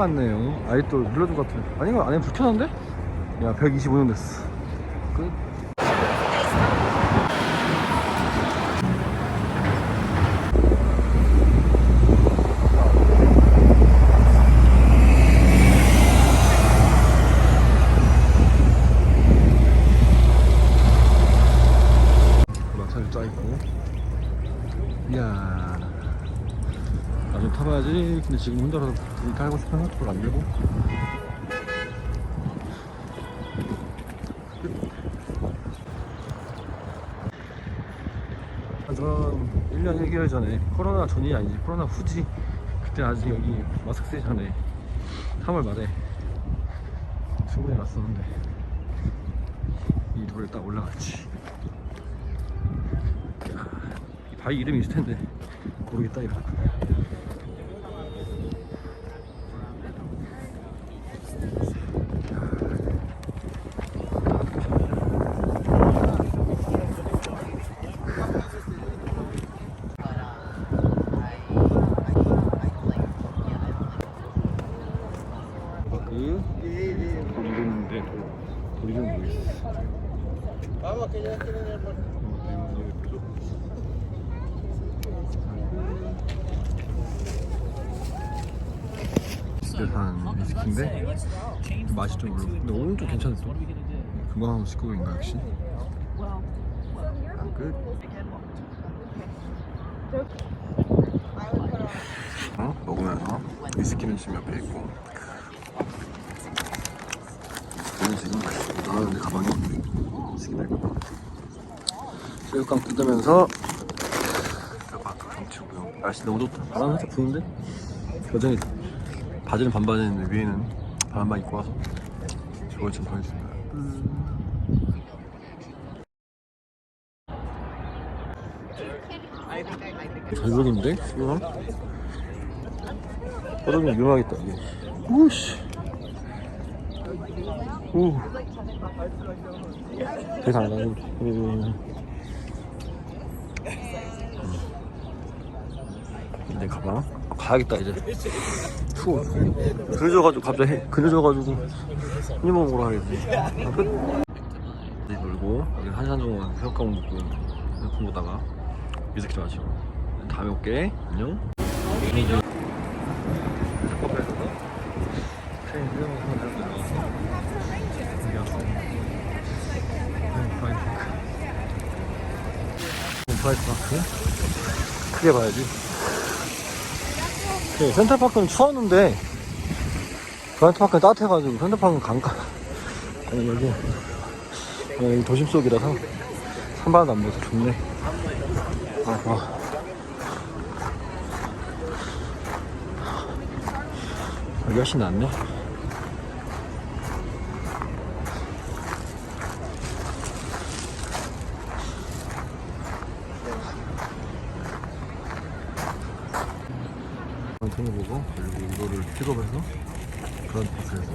같네요. 아직도 눌러준 것 같아 아니 이거 안에 불 켜놨는데? 야 125년 됐어 끝 마사지 짜있고 이야 나좀 타봐야지. 근데 지금 혼자라서 이렇게 하고 싶은 생각도 안 들고. 전 1년 1개월 전에 코로나 전이 아니지 코로나 후지. 그때 아직 여기 마스크 쓰기 전에 3월 말에 충분히 왔었는데 이 돌을 딱 올라갔지 바위 이름이 있을 텐데. 모르겠다 이거. 그? 돌 이름인데 돌 이름 모르겠어 한 위스키인데? 맛이 좀 별로 근데 오늘 좀 괜찮아 또. 금방 19도인가 역시? 아, 끝. 어? 먹으면서 위스키는 지금 옆에 있고. 저는 지금 나가는데 가방에 위스키 날거다 새우깡 뜯으면서 날씨 너무 좋다. 바람 살짝 부는데? 여전히 바지는 반반인데 위에는 바람만 입고 와서 저걸 좀 보여줍니다 절벽인데? 이거? 떨어지면 위험하겠다 이게. 우씨. 우 대상 안 나고 내 가방 가야겠다 이제. 추워. 그늘져가지고 갑자기 그늘져가지고 흔히 먹으러 가야지 이제 놀고 여기 정도 새우깡 먹고 핸드폰 보다가 위스키 좀 마시고. 다음에 올게. 안녕. 파크 프라이드 파크? 크게 봐야지 네, 센터파크는 추웠는데 브라이트파크는 따뜻해가지고 센터파크는 강가 아니 여기 그냥 여기 도심 속이라서 산바람도 안 불어서 좋네 아, 아. 여기 훨씬 낫네 안테나 보고. 그리고 이거를 픽업해서 브라이트파크에서